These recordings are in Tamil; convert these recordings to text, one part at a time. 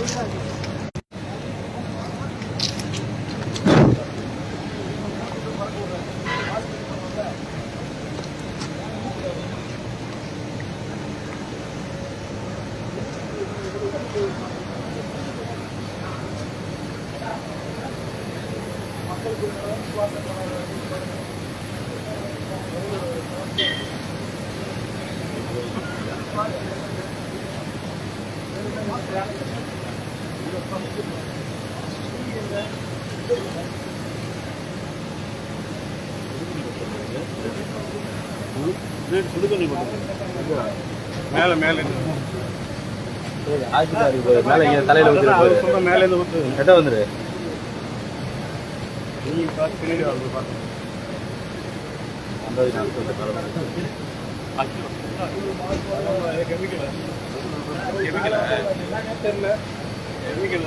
Gracias. மேல மேல மேல இருந்து ஊத்து எட்ட வந்துரு நீ பாத்து பின்னாடி வந்து அந்த கெமிக்கல் கெமிக்கல் தெரியல கெமிக்கல்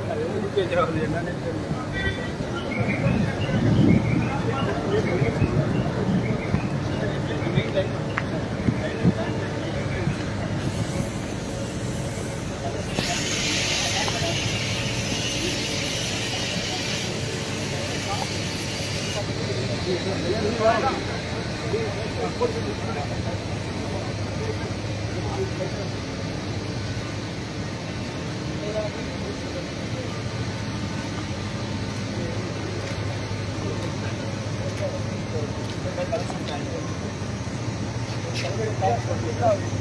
டேய் டேய் ஏழரை மணிக்கு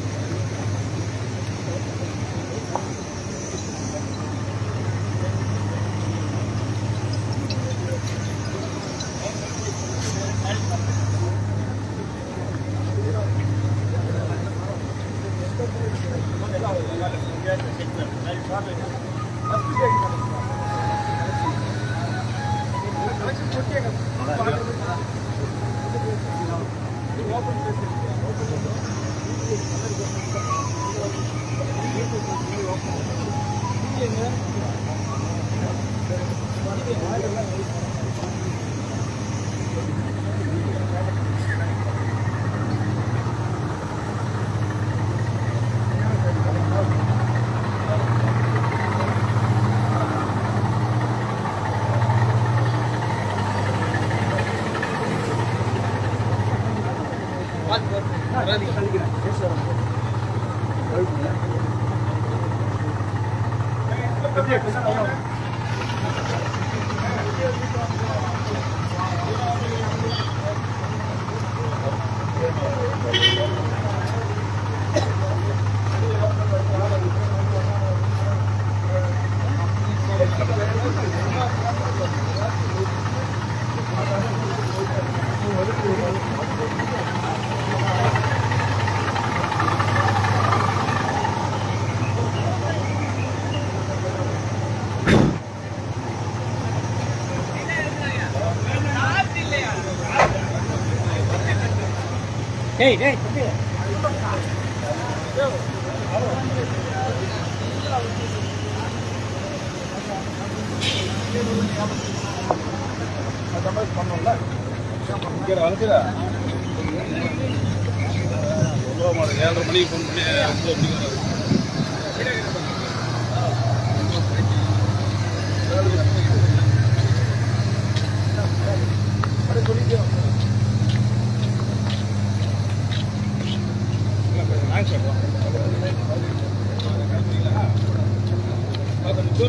ஃபோன் டேய் டேய் பண்ணோம்ல அனுப்பிடா ஏழரை மணிக்கு ஃபோன் பண்ணி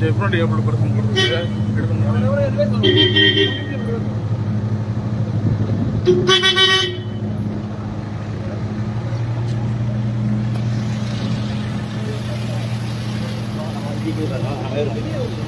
டிஃப்ரெண்ட் ஏபிள் பர்சன் கொடுத்துருக்கு எடுத்து Thank.